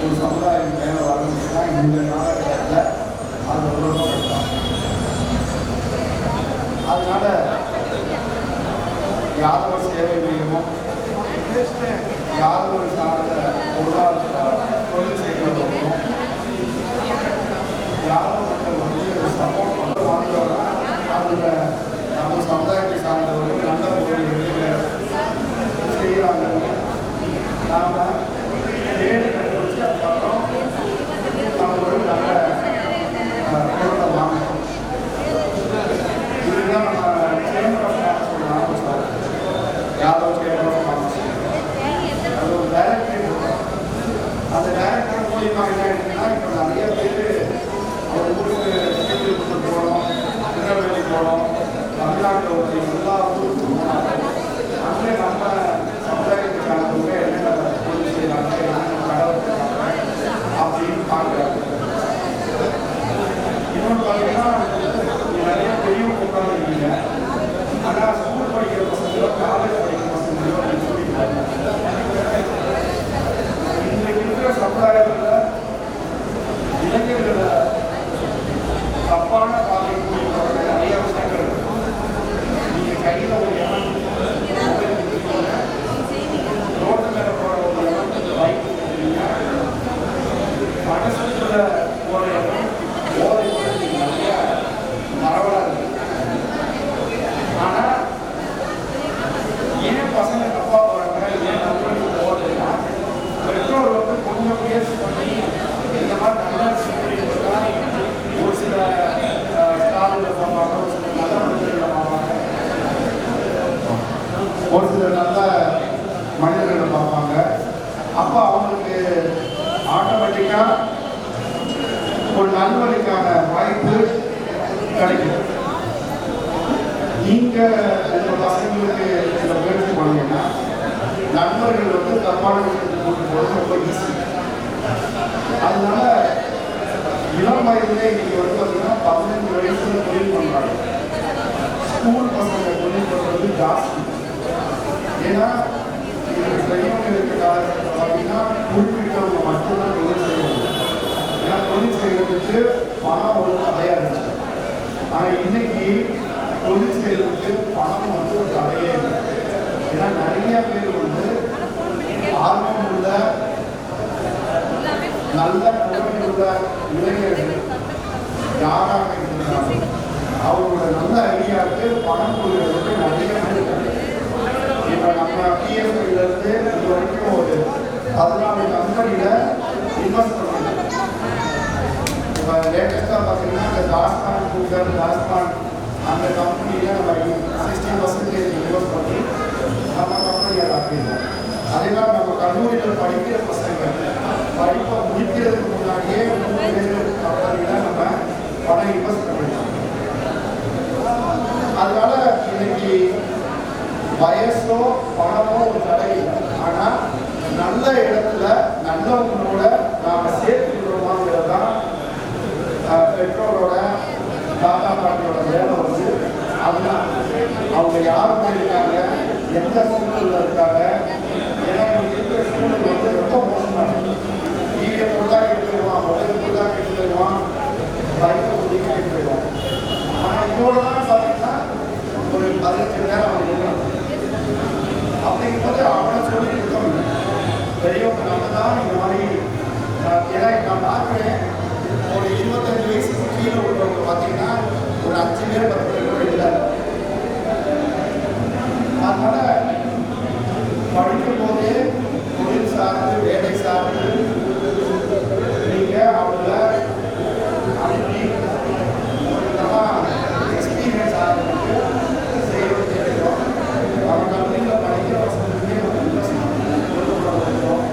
ஒரு சமுதாயம் மேலே வரணும்னா இந்த காலகட்டத்தில் அது ரொம்ப கஷ்டம் அதனால யாதவ சேவை மையமும் யாதவ சார்ந்த பொருளாதார தொழில் செய்கிறவர்களும் யாதவ மக்கள் வந்து சப்போர்ட் பண்ண வாங்குறோம்னா அதில் நம்ம சமுதாயத்தை சார்ந்தவர்கள் நல்ல ஒரு வேலைகளை செய்கிறாங்க நாம் வேலை கண்டுபிடிச்சு அதுக்கப்புறம் நம்ம ஒரு நல்ல அஹ், பொருளை வாங்கணும் இதுதான் நம்ம சேம்பர் ஆஃப் காமர்ஸ் ஆரம்பிச்சோம் யாதவ் சேம்பர் ஆஃப் காமர்ஸ் அது ஒரு டைரக்டரி அந்த டைரக்டர் மூலியமா என்ன ஆயிடுச்சுன்னா இப்போ நிறைய பேர் ஒரு ஊருக்கு திருப்பூருக்கு போகணும் திருநெல்வேலி போகணும் தமிழ்நாட்டில் ஒரு எல்லா ஊருக்கும் போனாங்க அங்கே நம்ம சமுதாயத்துக்கானவங்க என்னென்ன தொழில் செய்கிறாங்க என்னென்ன கடை வச்சிருக்காங்க அப்படின்னு பார்க்குறாங்க இன்னொன்று பார்த்தீங்கன்னா இங்க நிறைய பெரியவங்க உட்காந்துருக்கீங்க ஆனால் ஸ்கூல் படிக்கிற பசங்களோ காலேஜ் படிக்கிற பசங்களோ நீங்க சொல்லிட்டு இன்றைக்கு இருக்கிற சமுதாயத்தில் இளைஞர்களை தப்பான பாதை கூடிய நிறைய விஷயங்கள் இருக்கு. நீங்க கையில் ஒரு எண்ணம் மொபைல் வச்சுக்கோங்க ரோட்டு மேலே போகிற ஒரு எண்ணம் பைக் வச்சுருக்கீங்க மனசுக்குள்ள ஒரு எண்ணம் போதை பொருள் நிறைய பரவலாக இருக்கு ஆனால் ஏன் பசங்க தப்பா போறாங்க ஏன் நண்பர்கள் போறதுன்னா பெற்றோர் வந்து கொஞ்சம் முயற்சி பண்ணி இந்த மாதிரி நல்ல சூழ்நிலை ஒரு சில ஸ்டாலில் பார்ப்பாங்க ஒரு சில நல்ல மனிதர்களை பார்ப்பாங்க ஒரு சில நல்ல மனிதர்களை பார்ப்பாங்க. அப்போ அவங்களுக்கு ஆட்டோமேட்டிக்காக ஒரு நல்வழிக்கான வாய்ப்பு கிடைக்கும். நீங்கள் உங்க பசங்களுக்கு சில பேருக்கு போனீங்கன்னா நண்பர்கள் வந்து தப்பான விஷயத்துக்கு கூட்டு போகிறது ரொம்ப ஈஸி அதனால இளம் வயதிலே இன்னைக்கு வந்து பார்த்தீங்கன்னா பதினஞ்சு வயசுல தொழில் பண்ணுறாங்க ஸ்கூல் பசங்க தொழில் பண்ணுறது ஜாஸ்தி. ஏன்னா இதுக்கு பெரியவங்க இருக்க காலகட்டத்தில் பார்த்தீங்கன்னா குறிப்பிட்டவங்க மட்டும்தான் தொழில் செய்யணும் ஏன்னா தொழில் செய்கிறதுக்கு பணம் ஒரு தடையா இருந்துச்சு ஆனா இன்னைக்கு தொழில் செய்கிறதுக்கு பணம் வந்து ஒரு தடையே இல்லை ஏன்னா நிறைய பேர் வந்து ஆர்வம் உள்ள நல்ல திறமை உள்ள இளைஞர்கள் யாராக இருந்தாலும் அவங்களோட நல்ல ஐடியாவுக்கு பணம் கொடுக்கறதுக்கு நிறைய பேர் இருக்காங்க இப்போ நம்ம பிஎஸ்ஐல இருந்து இது வரைக்கும் ஒரு பதினாலு கம்பெனியில் இன்வெஸ்ட் பண்ணிருக்கோம் இப்போ லேட்டஸ்ட்டாக பார்த்தீங்கன்னா இந்த தாஸ்தான் கூகர் தாஸ்தான் அந்த கம்பெனியில் நம்ம சிக்ஸ்டி பர்சன்டேஜ் இன்வெஸ்ட் பண்ணி நம்ம கம்பெனியை ஆக்கிடுவோம் அதே மாதிரி நம்ம கல்லூரியில் படிக்கிற பசங்க படிப்பை முடிக்கிறதுக்கு முன்னாடியே மூணு பேர் கம்பெனியில் நம்ம பணம் இன்வெஸ்ட் பண்ணிடலாம். அதனால வயசோ பணமோ ஒரு தடை இல்லை ஆனால் நல்ல இடத்துல நல்லவங்களோட நாம சேர்த்துக்கிறோமாங்கிறது தான் ஆஹ், பெற்றோரோட தாத்தா பாட்டியோட வேலை வந்து அதுதான் அவங்க யாருமே இருக்காங்க எந்த சூழலில் இருக்காங்க ஏன்னா இன்னைக்கு இருக்கிற சூழல் வந்து ரொம்ப மோசமானது டிவியை ஃபுல்லாக எடுத்துருவான் மொபைல் ஃபுல்லாக எடுத்துருவான் பைக்கை ஒதுக்கி எடுத்துருவான் ஆனால் இதோட தான் பார்த்தீங்கன்னா ஒரு பதினஞ்சு நேரம் அவன் இருக்கான் அப்படிங்கும்போது அவனை சொல்லி கொடுத்தவங்க பெரியவங்க நம்ம தான் இந்த மாதிரி நான் ஏன்னா நான் பார்க்குறேன் ஒரு இருபத்தஞ்சு வயசுக்கு கீழே உள்ளவங்க பார்த்தீங்கன்னா ஒரு அஞ்சு பேர் பத்து பேர் கூட இல்லை அதனால படிக்கும் போதே தொழில் சார்ந்து வேலை சார்ந்து நீங்கள் அவங்கள அனுப்பி எக்ஸ்பீரியன்ஸ் ஆகிறதுக்கு செய்யறது தெரியும் அவங்க கம்பெனியில் படிக்கிற பசங்களுக்கே ஒரு இன்வெஸ்ட்மெண்ட் கொடுக்கணும்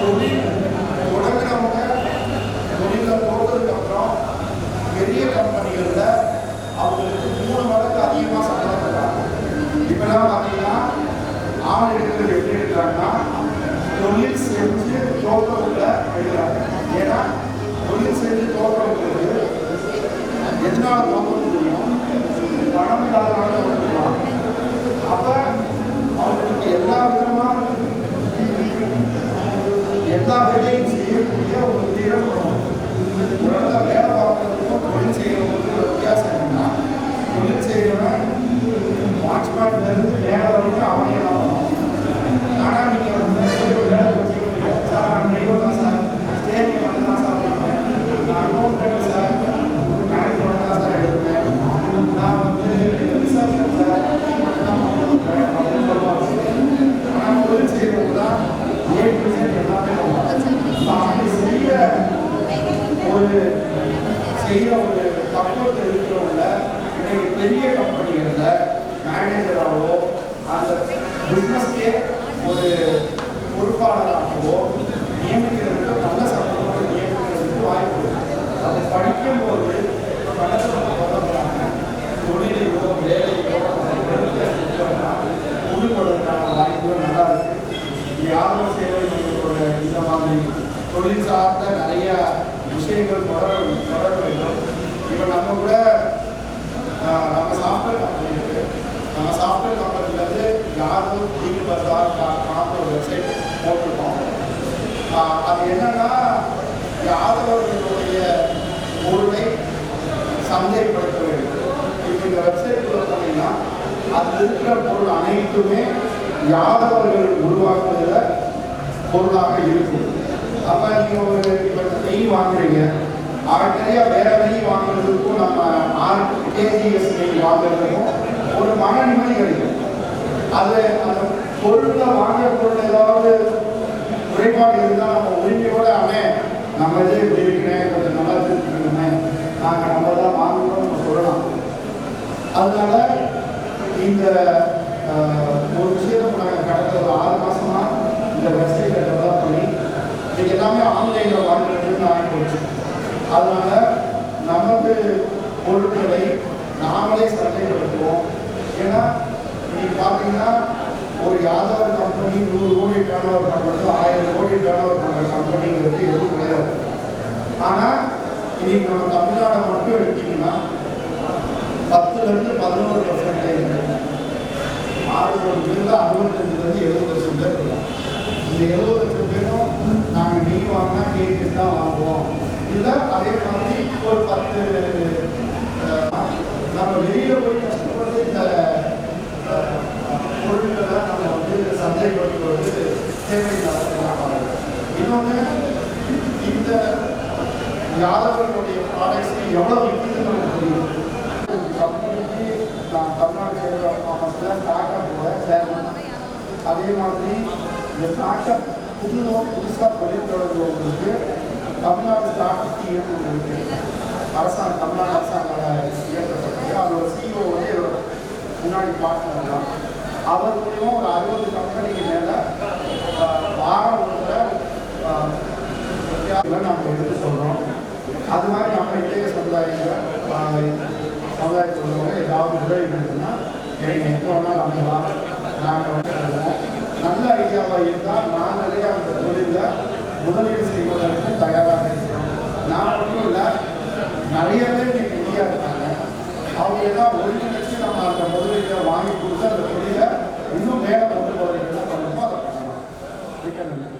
தொழில் தொடங்குறவங்க தொழிலில் போகிறதுக்கப்புறம் பெரிய கம்பெனிகளில் அவங்களுக்கு மூணு மடங்கு அதிகமாக சம்பளம் தராங்க இப்போலாம் பார்த்தீங்கன்னா ஆள் தொழில் செஞ்சு தோற்றவுள்ள எழுதுறாங்க ஏன்னா தொழில் செஞ்சு தோற்றவுங்களுக்கு எதனால தோற்ற முடியும். பணம் இல்லாதனால தோற்ற முடியும். அப்போ அவங்களுக்கு எல்லா விதமான எல்லா மேனேஜராகவோ பிஸ்னஸ்க்கே ஒரு பொறுப்பாளராகவோ நியமிக்கிறதுக்கு நல்ல சம்பளத்தோடு நியமிக்கிறதுக்கு வாய்ப்பு இருக்கு. அது படிக்கும்போது பணத்தில் தொடர்பான தொழிலையோ வேலையோ ஈடுபடுறதுக்கான வாய்ப்புகள் நல்லா இருக்கு. யாரும் சேவை மையத்தோட இந்த மாதிரி தொழில் சார்ந்த நிறைய விஷயங்கள் தொடர தொடர வேண்டும். இப்போ நம்ம கூட நம்ம சாஃப்ட்வேர் கம்பெனி இருக்கு. நம்ம சாஃப்ட்வேர் கம்பெனிலேருந்து யாரும் டிவி பசார் டாட் ஒரு வெப்சைட் போட்டிருக்கோம். அது என்னன்னா யாதவர்களுடைய பொருளை சந்தைப்படுத்த வேண்டும் இப்போ இந்த வெப்சைட்டுக்குள்ள போனீங்கன்னா அது இருக்கிற பொருள் அனைத்துமே யாதவர்கள் உருவாக்குகிற பொருளாக இருக்கும். அப்போ நீங்கள் ஒரு இப்போ நெய் வாங்குறீங்க ஆர்டினரியாக வேற நெய் வாங்குறதுக்கும் நம்ம ஆர் கேஜிஎஸ் நெய் வாங்குறதுக்கும் ஒரு மன நிம்மதி கிடைக்கும். அது அந்த பொருளை வாங்குற பொருள் ஏதாவது குறைபாடு இருந்தால் நம்ம உரிமையோட அவன் நம்ம இதே இப்படி இருக்கிறேன் கொஞ்சம் நல்லா திருப்பிக்கணுமே நாங்கள் நம்ம தான் வாங்கணும்னு நம்ம சொல்லலாம். அதனால இந்த ஒரு விஷயத்தை நாங்கள் கடந்த ஒரு ஆறு மாதமாக இந்த வெப்சைட்டை டெவலப் பண்ணி இது எல்லாமே ஆன்லைனில் வாங்குறதுன்னு ஆகி போச்சு. அதனால நமது பொருட்களை நாமளே சந்தைப்படுத்துவோம். ஏன்னா இன்னைக்கு பார்த்தீங்கன்னா ஒரு யாதவ கம்பெனி நூறு கோடி டேர்ன் ஓவர் பண்ணுறது ஆயிரம் கோடி டேர்ன் ஓவர் பண்ணுற கம்பெனிங்கிறது எதுவும் கிடையாது. ஆனால் இன்னைக்கு நம்ம தமிழ்நாடை மட்டும் எடுத்தீங்கன்னா பத்துலேருந்து பதினோரு பர்சன்டேஜ் ஆறு கோடி பேரில் அறுபத்தஞ்சிலேருந்து எழுபது லட்சம் பேர் இருக்கலாம் இந்த எழுபது லட்சம் பேரும் நாங்கள் நீ வாங்கினா கேட்டு தான் வாங்குவோம். இல்லை அதே மாதிரி ஒரு பத்து நம்ம வெளியில் போய் கஷ்டப்பட்டு இந்த பொருட்களை நம்ம வந்து சந்தைப்படுத்துவது தேவையில்லாத இன்னொன்று இந்த யாதவர்களுடைய எவ்வளோ விற்குதுன்னு நமக்கு தெரியும் கம்பெனிக்கு நான் தமிழ்நாடு சேவை ஆஃப் ஸ்டார்ட் அதே மாதிரி இந்த ஸ்டார்ட் அப் புது புதுசாக தொழில் தொடங்குவவங்களுக்கு தமிழ்நாடு ஸ்டார்ட் அப் அரசாங்கம் தமிழ்நாடு அரசாங்கம் இயக்கப்பட்டது அதோட சிஓ வந்து முன்னாடி பார்க்கலாம் தான் அவர் மூலியமாக ஒரு அறுபது கம்பெனிக்கு மேலே வாரம் ஒரு நம்ம எடுத்து சொல்கிறோம் அது மாதிரி நம்ம இளைய சமுதாயத்தில் சமுதாயத்தில் உள்ளவங்க ஏதாவது உதவி வேணும்னா எனக்கு எப்போ வேணாலும் அனுப்பலாம் நாங்கள் வந்து நல்ல ஐடியாவாக இருந்தால் நான் நிறைய அந்த தொழிலில் முதலீடு செய்வதற்கு தயாராக இருக்கிறோம் நான் மட்டும் இல்லை நிறைய பேர் இன்னைக்கு ரெடியாக இருக்காங்க. அவங்க எல்லாம் ஒருங்கிணைச்சு நம்ம அந்த முதலீட்டை வாங்கி கொடுத்து அந்த தொழிலை இன்னும் மேலே கொண்டு போகிறீங்கன்னா பண்ணுறோமோ அதை பண்ணலாம்.